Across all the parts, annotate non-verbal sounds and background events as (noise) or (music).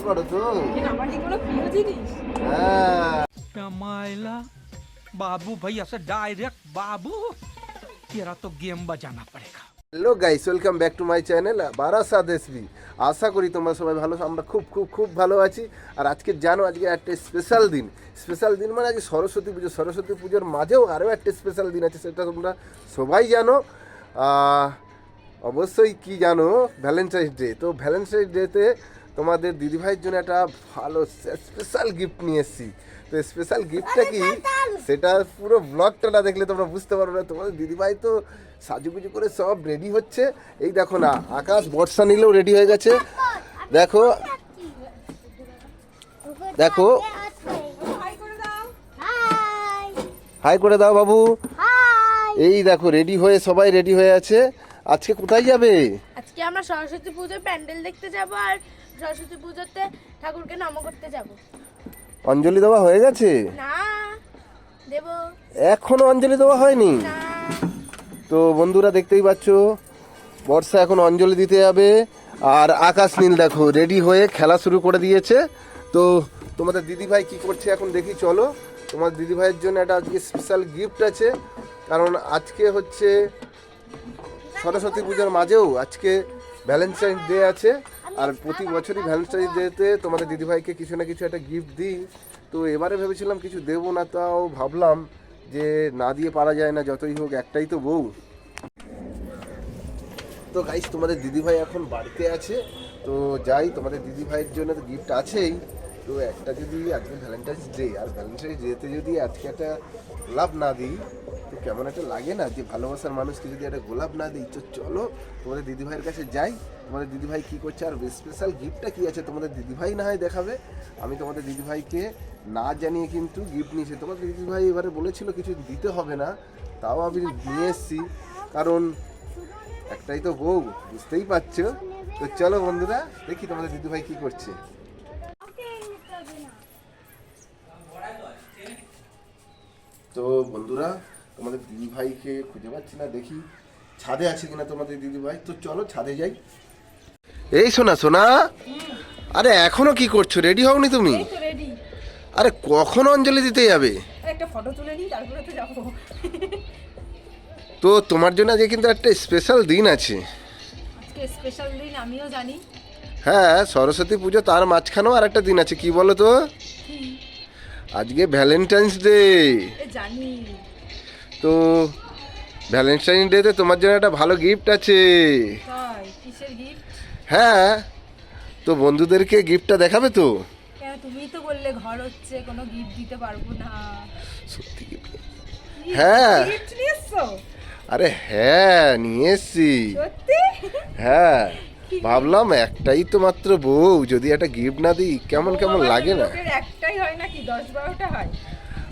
করো তো আমার কি কোনো প্রিয় জিনিস হ্যাঁ मायला बाबू भैया से डायरेक्ट बाबू तेरा तो गेम बजाना पड़ेगा hello guys welcome back to my channel Barasat SB আশা করি তোমরা সবাই ভালো আছো। আমরা খুব খুব খুব ভালো আছি আর আজকে জানো আজকে একটা স্পেশাল দিন স্পেশাল দিন মানে আজকে সরস্বতী পুজো সরস্বতী পুজোর মাঝেও আরও একটা স্পেশাল দিন আছে সেটা তোমরা সবাই জানো আহ, অবশ্যই কি জানো ভ্যালেন্টাইন্স ডে তো ভ্যালেন্টাইন্স ডেতে তোমাদের দিদিভাইয়ের জন্য একটা ভালো স্পেশাল গিফট নিয়ে এসেছি তো স্পেশাল গিফটটা কি? সেটা পুরো ব্লগটা না দেখলে তোমরা বুঝতে পারবে না। তোমাদের দিদিভাই তো সাজুগুজু করে সব রেডি হচ্ছে। এই দেখো না আকাশ বর্ষা নিলেও রেডি হয়ে গেছে। দেখো দেখো। হাই করে দাও হাই হাই করে দাও বাবু এই দেখো রেডি হয়ে সবাই রেডি হয়ে আছে। আজকে কোথায় যাবে? আজকে আমরা সরস্বতী পুজোর প্যান্ডেল দেখতে যাব আর সরস্বতী পুজোতে ঠাকুরকে নম করতে যাব। অঞ্জলি দেওয়া হয়ে গেছে? না দেব। এখনও অঞ্জলি দেওয়া হয়নি? তো বন্ধুরা দেখতেই পাচ্ছ বর্ষা এখন অঞ্জলি দিতে যাবে আর আকাশ নীল দেখো রেডি হয়ে খেলা শুরু করে দিয়েছে। তো তোমাদের দিদিভাই কি করছে এখন দেখি চলো। তোমার দিদিভাইয়ের জন্য একটা আজকে স্পেশাল গিফট আছে কারণ আজকে হচ্ছে সরস্বতী পুজোর মাঝেও আজকে ভ্যালেন্টাইন্স ডে আছে। আর প্রতি বছরই ভ্যালেন্টাইন্স ডেতে তোমাদের দিদিভাইকে কিছু না কিছু একটা গিফট দিই। তো এবারে ভেবেছিলাম কিছু দেবো না, তাও ভাবলাম যে না দিয়ে পারা যায় না, যতই হোক একটাই তো বউ। তো গাইস তোমাদের দিদিভাই এখন বাড়িতে আছে। তো যাই, তোমাদের দিদিভাইয়ের জন্য তো গিফট আছেই। তো একটা যদি আজকে ভ্যালেন্টাইন্স ডে আর ভ্যালেন্টাইন্স ডেতে যদি আজকে একটা লাভ না দিই তো কেমন একটা লাগে না যে ভালোবাসার মানুষকে যদি একটা গোলাপ না দিই, তো চলো তোমাদের দিদিভাইয়ের কাছে যাই। তোমাদের দিদিভাই কী করছে আর স্পেশাল গিফটটা কী আছে তোমাদের দিদিভাই না হয় দেখাবে? আমি তোমাদের দিদিভাইকে না জানিয়ে কিন্তু গিফট নিয়েছি। তোমাদের দিদিভাই এবারে বলেছিল কিছু দিতে হবে না, তাও আমি নিয়ে এসেছি। কারণ একটাই তো বউ, বুঝতেই পারছ? তো চলো বন্ধুরা, দেখি তোমাদের দিদিভাই কী করছে। তো বন্ধুরা তোমাদের দিদিভাইকে খুঁজে পাচ্ছি না দেখি ছাদে আছে কিনা তোমাদের দিদিভাই। তো চলো ছাদে যাই। এই শোনা শোনা আরে এখনও কি করছ? রেডি হওনি তুমি? আরে কখন অঞ্জলি দিতে যাবে? একটা ফটো তুলে নিই তারপরে তো যাব। তো তোমার জন্য আজকে কিন্তু একটা স্পেশাল দিন আছে। আজকে স্পেশাল দিন আমিও জানি। হ্যাঁ সরস্বতী পুজো তার মাঝখানেও আর একটা দিন আছে কি বলো তো? আজকে ভ্যালেন্টাইন্স ডে জানি। তো ভ্যালেন্টাইন্স ডেতে তোমার জন্য একটা ভালো গিফট আছে। হ্যাঁ তো বন্ধুদেরকে গিফটটা দেখাবে তো? তুমিই তো বললে ঘর হচ্ছে কোনো গিফট দিতে পারব না। সত্যি। হ্যাঁ। গিফট এসছো? আরে হ্যাঁ নিয়ে এসছি। সত্যি? হ্যাঁ ভাবলাম একটাই তো মাত্র বউ যদি একটা গিফট না দিই কেমন কেমন লাগে না? একটাই হয় নাকি? দশ বারোটা হয়।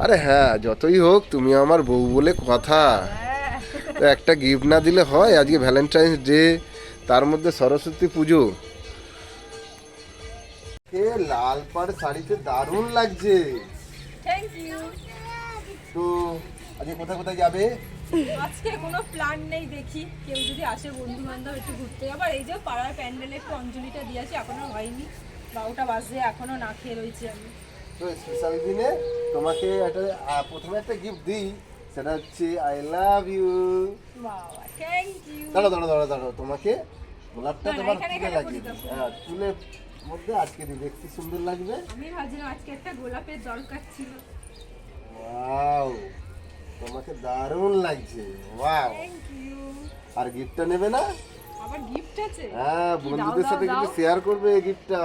আরে হ্যাঁ যতই হোক তুমি আমার বউ বলে কথা। একটা গিফট না দিলে হয় আজকে ভ্যালেন্টাইন্স ডে তার মধ্যে সরস্বতী পুজো। এ লাল পাড় শাড়িতে দারুণ লাগছে। থ্যাংক ইউ তো আজকে কোথায় কোথায় যাবে? আজকে কোনো প্ল্যান নেই দেখি। কেউ যদি আসে বন্ধু বান্ধব একটু ঘুরতে এই যে পাড়ার প্যান্ডেলে একটু অঞ্জলিটা এখনও হয়নি। বারোটা বাজে এখনও না খেয়ে রয়েছি আমি। তো স্পেশাল দিনে তোমাকে একটা প্রথমে একটা গিফট দিই সেটা হচ্ছে আই লাভ ইউ দাঁড়ো দাঁড়ো দাঁড়ো দাঁড়ো তোমাকে গোলাপটা তোমার তুলে লাগিয়ে হ্যাঁ চুলের মধ্যে আজকে দিই দেখতে সুন্দর লাগবে। আমি ভাবছিলাম আজকে একটা গোলাপের দরকার ছিল। ওয়াও তোমাকে দারুণ লাগছে ওয়াও আর গিফটটা নেবে না? আবার গিফট আছে? হ্যাঁ বন্ধুদের সাথে কিন্তু শেয়ার করবে এই গিফটটা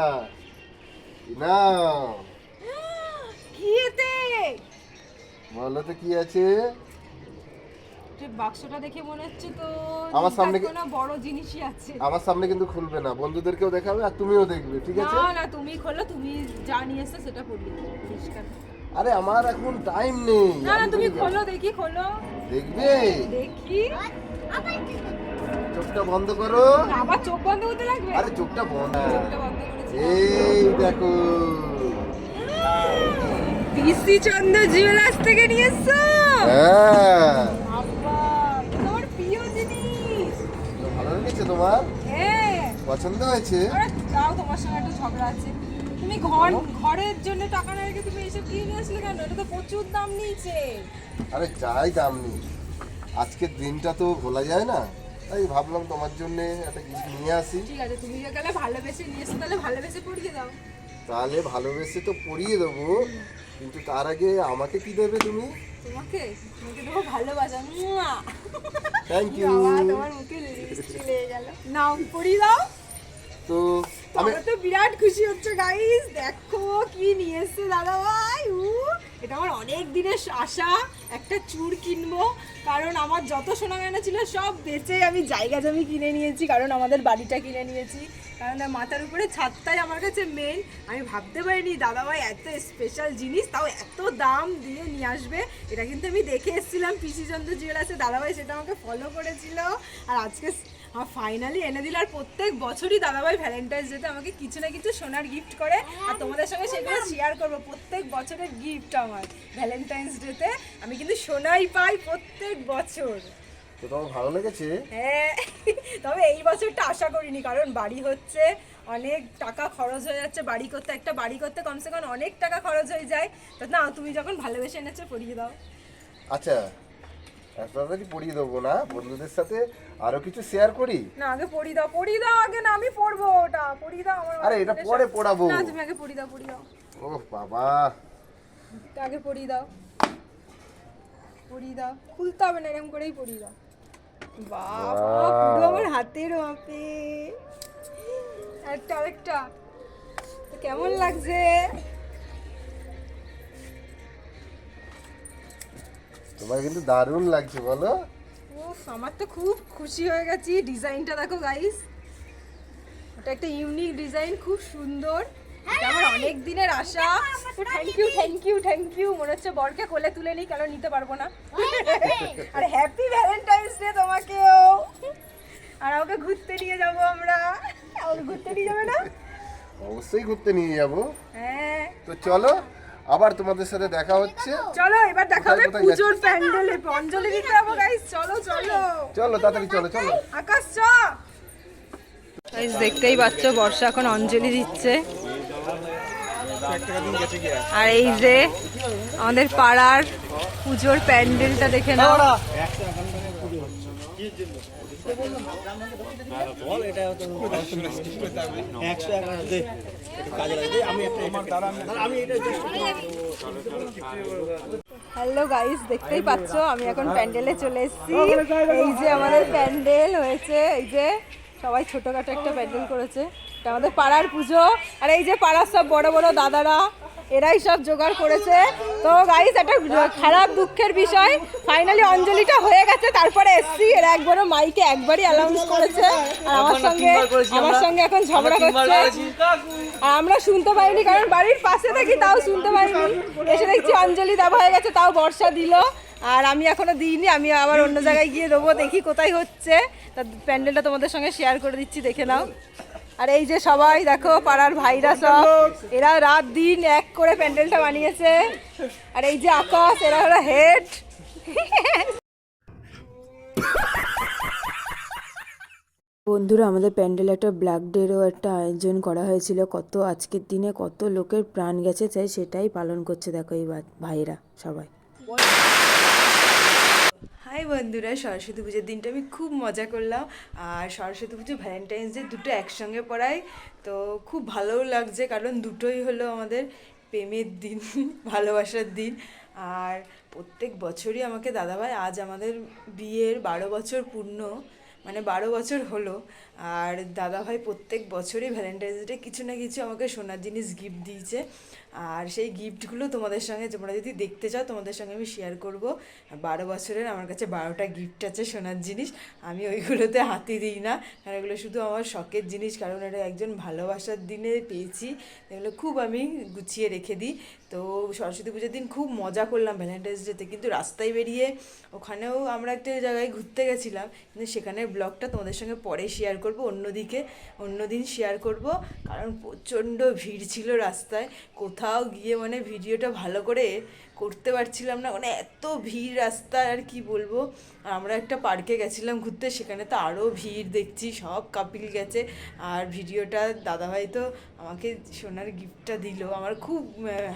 না বলো তো কি আছে? বাক্সটা দেখে মনে হচ্ছে তো আমার সামনে কোনো বড় জিনিসই আছে। আমার সামনে কিন্তু খুলবে না বন্ধুদেরকেও দেখাবে আর তুমিও দেখবে ঠিক আছে? না না তুমি খোলো তুমি যা নিয়ে এসছো সেটা পড়িয়ে পরিষ্কার। আরে আমার এখন টাইম নেই না না তুমি খোলো দেখি খোলো। দেখবে? দেখি। চোখটা বন্ধ করো। আবার চোখ বন্ধ করতে লাগবে? আরে চোখটা বন্ধ। এই দেখো। পিসি চন্দ্র জুয়েলার্স থেকে নিয়ে এসছো হ্যাঁ তোমার প্রিয় জিনিস। ভালো লেগেছে তোমার? হ্যাঁ। পছন্দ হয়েছে? আরে যাও তোমার সঙ্গে একটু ঝগড়া আছে। তুমি ঘর ঘরের জন্য টাকা না রেখে তুমি এসব কিনে নিয়ে আসলে কেন? এটা তো প্রচুর দাম নিয়েছে। আরে যাই দাম নেই আজকের দিনটা তো ভোলা যায় না। তাই ভাবলাম তোমার জন্য একটা গিফট নিয়ে আসি। ঠিক আছে তুমি গেলে ভালোবেসে নিয়ে এসো তাহলে ভালোবেসে পড়িয়ে দাও। তাহলে ভালোবেসে তো পরিয়ে দেবো। কিন্তু তার আগে আমাকে কি দেবে তুমি? তোমাকে? তোমাকে দেবো ভালোবাসা। থ্যাংক ইউ তোমার মুখে গেল। নাও পরিয়ে দাও। তো আমি তো বিরাট খুশি হচ্ছে গাইস দেখো কি নিয়ে এসছে দাদা ভাই উ এটা আমার অনেক দিনের আশা। একটা চুর কিনবো। কারণ আমার যত সোনা গয়না ছিল সব বেচে আমি জায়গা জমি কিনে নিয়েছি কারণ আমাদের বাড়িটা কিনে নিয়েছি। কারণ আমার মাথার উপরে ছাদটাই আমার কাছে মেন আমি ভাবতে পারিনি দাদা ভাই এত স্পেশাল জিনিস তাও এত দাম দিয়ে নিয়ে আসবে? এটা কিন্তু আমি দেখে এসেছিলাম। পিসিচন্দ্র জুয়েলার্সে দাদা ভাই সেটা আমাকে ফলো করেছিল। আর আজকে আমার ফাইনালি এনে দিল। আর প্রত্যেক বছরই দাদাভাই ভ্যালেন্টাইন্স ডেতে আমাকে কিছু না কিছু সোনার গিফট করে। আর তোমাদের সঙ্গে সেগুলো শেয়ার করব। প্রত্যেক বছরের গিফট আমার ভ্যালেন্টাইন্স ডেতে আমি কিন্তু সোনাই পাই প্রত্যেক বছর। তো তোমার ভালো লেগেছে? হ্যাঁ। তবে এই বছরটা আশা করিনি কারণ বাড়ি হচ্ছে অনেক টাকা খরচ হয়ে যাচ্ছে বাড়ি করতে একটা বাড়ি করতে কমসে কম অনেক টাকা খরচ হয়ে যায়। তো না তুমি যখন ভালোবেসে এনেছো পড়িয়ে দাও। আচ্ছা তাড়াতাড়ি পড়িয়ে দেবো না? বন্ধুদের সাথে আরও কিছু শেয়ার করি? না আগে পড়িয়ে দাও পড়িয়ে দাও আগে না আমি পড়ব ওটা পড়িয়ে দাও আমার আরে এটা পরে পড়াবো। না তুমি আগে পড়িয়ে দাও পড়িয়ে দাও। ও বাবা। আগে পড়িয়ে দাও। পড়িয়ে দাও খুলতে হবে না এরকম করেই পড়িয়ে দাও। বাবা পুরো আমার হাতের মাপে। একটা আরেকটা। তো কেমন লাগছে? তোমার কিন্তু দারুণ লাগছে বলো। উফ আমার তো খুব খুশি হয়ে গেছি। ডিজাইনটা দেখো গাইস এটা একটা ইউনিক ডিজাইন খুব সুন্দর। এটা আমার অনেক দিনের আশা। Thank you thank you thank you মনে হচ্ছে বরকে কোলে তুলে নিই কেন নিতে পারব না। আর হ্যাপি ভ্যালেন্টাইন্স ডে তোমাকেও আর আমাকে ঘুরতে নিয়ে যাব আমরা আমাকে ঘুরতে নিয়ে যাবে না? অবশ্যই ঘুরতে নিয়ে যাব। হ্যাঁ। তো চলো আবার তোমাদের সাথে দেখা হচ্ছে। চলো এবার দেখা হবে কোথায় প্যান্ডেলে অঞ্জলি দিতে যাব গাইস চলো চলো। চলো তাড়াতাড়ি চলো চলো। আকাশ চ। গাইস দেখতেই পাচ্ছ বর্ষা এখন অঞ্জলি দিচ্ছে। আর এই যে আমাদের পাড়ার পুজোর প্যান্ডেলটা দেখে নাও। হ্যালো গাইস, দেখতেই পাচ্ছ, আমি এখন প্যান্ডেলে চলে এসেছি। এই যে আমাদের প্যান্ডেল হয়েছে, এই যে সবাই ছোটখাটো একটা প্যান্ডেল করেছে। এটা আমাদের পাড়ার পুজো, আর এই যে পাড়ার সব বড় বড় দাদারা এরাই সব জোগাড় করেছে। তো গাইস একটা খারাপ দুঃখের বিষয়। ফাইনালি অঞ্জলিটা হয়ে গেছে তারপরে এসছি। এরা একবারও মাইকে একবারই অ্যানাউন্স করেছে। আর আমার সঙ্গে আমার সঙ্গে এখন ঝগড়া করছে। আর আমরা শুনতে পাইনি কারণ বাড়ির পাশে থাকি তাও শুনতে পাইনি। এসে দেখছি অঞ্জলি দেওয়া হয়ে গেছে তাও বর্ষা দিল। আর আমি এখনও দিইনি আমি আবার অন্য জায়গায় গিয়ে দেবো দেখি কোথায় হচ্ছে। তা প্যান্ডেলটা তোমাদের সঙ্গে শেয়ার করে দিচ্ছি দেখে নাও। আর এই যে সবাই, দেখো, পাড়ার ভাইরা সব। এরা রাত দিন এক করে প্যান্ডেলটা বানিয়েছে। আর এই যে আকাশ, এরা হলো হেড। বন্ধুরা, আমাদের প্যান্ডেল একটা ব্ল্যাক ডেরও একটা আয়োজন করা হয়েছিল। কত আজকের দিনে কত লোকের প্রাণ গেছে চাই সেটাই পালন করছে, দেখো এই ভাইরা সবাই। হাই বন্ধুরা, সরস্বতী পুজোর দিনটা আমি খুব মজা করলাম। আর সরস্বতী পুজো ভ্যালেন্টাইন্স ডে দুটো একসঙ্গে পড়াই, তো খুব ভালোও লাগছে কারণ দুটোই হলো আমাদের প্রেমের দিন, (laughs) ভালোবাসার দিন। আর প্রত্যেক বছরই আমাকে দাদাভাই, আজ আমাদের বিয়ের বারো বছর পূর্ণ মানে বারো বছর হলো, আর দাদাভাই প্রত্যেক বছরই ভ্যালেন্টাইন্স ডে কিছু না কিছু আমাকে সোনার জিনিস গিফট দিয়েছে। আর সেই গিফটগুলো তোমাদের সঙ্গে তোমরা যদি দেখতে চাও, তোমাদের সঙ্গে আমি শেয়ার করব। বারো বছরের আমার কাছে বারোটা গিফট আছে সোনার জিনিস, আমি ওইগুলোতে হাতি দিই না। কারণ এগুলো শুধু আমার শখের জিনিস, কারণ এটা একজন ভালোবাসার দিনে পেয়েছি। এগুলো খুব আমি গুছিয়ে রেখে দিই। তো সরস্বতী পুজোর দিন খুব মজা করলাম ভ্যালেন্টাইন্স ডেতে কিন্তু রাস্তায় বেরিয়ে ওখানেও আমরা একটা জায়গায় ঘুরতে গেছিলাম, কিন্তু সেখানের ব্লগটা তোমাদের সঙ্গে পরে শেয়ার করব, অন্যদিকে, অন্যদিন শেয়ার করব। কারণ প্রচণ্ড ভিড় ছিল রাস্তায়। কোথাও গিয়ে মানে ভিডিওটা ভালো করে করতে পারছিলাম না। মানে এত ভিড় রাস্তায়, আর কি বলব? আমরা একটা পার্কে গেছিলাম ঘুরতে, সেখানে তো আরও ভিড় দেখছি, সব কাপিল গেছে। আর ভিডিওটা দাদাভাই তো আমাকে সোনার গিফটটা দিল। আমার খুব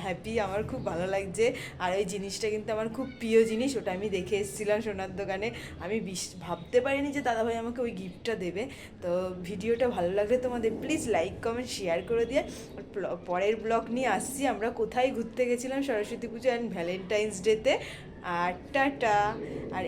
হ্যাপি আমার খুব ভালো লাগছে। আর ওই জিনিসটা কিন্তু আমার খুব প্রিয় জিনিস, ওটা আমি দেখে এসেছিলাম সোনার দোকানে। আমি বিশ, ভাবতে পারিনি যে দাদাভাই আমাকে ওই গিফটটা দেবে। তো ভিডিওটা ভালো লাগলে তোমাদের প্লিজ লাইক কমেন্ট শেয়ার করে দিয়ে। পরের ব্লগ নিয়ে আসছি। আমরা কোথায় ঘুরতে গেছিলাম সরস্বতী পুজো অ্যান্ড ভ্যালেন্টাইন্স ডেতে আর টাটা! আর